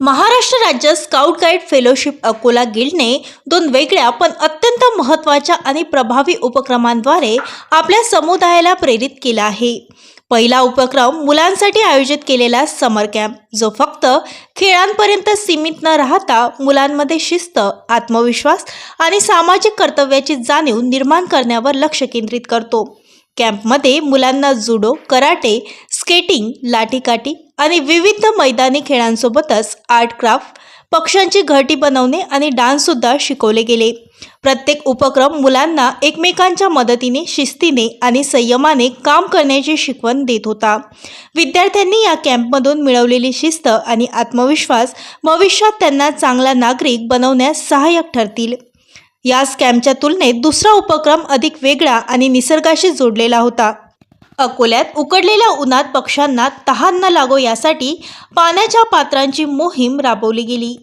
महाराष्ट्र राज्य scout guide fellowship Akola गिल्डने दोन वेगळ्या पण अत्यंत महत्त्वाच्या आणि प्रभावी उपक्रमांद्वारे आपल्या समुदायाला प्रेरित केला आहे. पहिला उपक्रम मुलांसाठी आयोजित केलेला समर कॅम्प जो फक्त खेळांपर्यंत सीमित न राहता मुलांमध्ये शिस्त आत्मविश्वास आणि सामाजिक कर्तव्याची जाणीव निर्माण करण्यावर लक्ष केंद्रित करतो. कॅम्पमध्ये मुलांना जुडो कराटे स्केटिंग लाठीकाठी आणि विविध मैदानी खेळांसोबतच आर्ट क्राफ्ट पक्ष्यांची घरटी बनवणे आणि डान्ससुद्धा शिकवले गेले. प्रत्येक उपक्रम मुलांना एकमेकांच्या मदतीने शिस्तीने आणि संयमाने काम करण्याची शिकवण देत होता. विद्यार्थ्यांनी या कॅम्पमधून मिळवलेली शिस्त आणि आत्मविश्वास भविष्यात त्यांना चांगला नागरिक बनवण्यास सहाय्यक ठरतील. याच कॅम्पच्या तुलनेत दुसरा उपक्रम अधिक वेगळा आणि निसर्गाशी जोडलेला होता. अकोल्यात उकडलेल्या उन्हात पक्ष्यांना तहान न लागो यासाठी पाण्याच्या पात्रांची मोहीम राबवली गेली.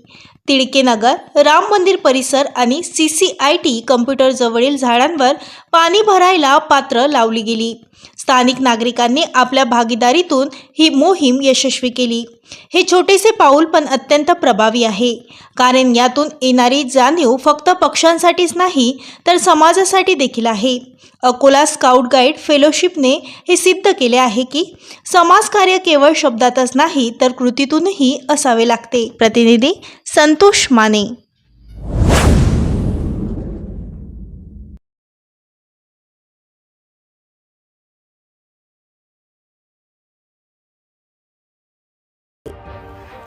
तिडकेनगर राम मंदिर परिसर आणि C C I T computer जवळील झाडांवर पाणी भरायला पात्र लावली गेली. स्थानिक नागरिकांनी आपल्या भागीदारीतून ही मोहीम यशस्वी केली. हे छोटेसे पाऊल पण अत्यंत प्रभावी आहे. कारण यातून येणारी जाणीव फक्त पक्ष्यांसाठीच नाही तर समाजासाठी देखील आहे. अकोला स्काउट गाईड फेलोशिपने हे सिद्ध केले आहे की समाजकार्य केवळ शब्दातच नाही तर कृतीतूनही असावे लागते. प्रतिनिधी संतोष माने.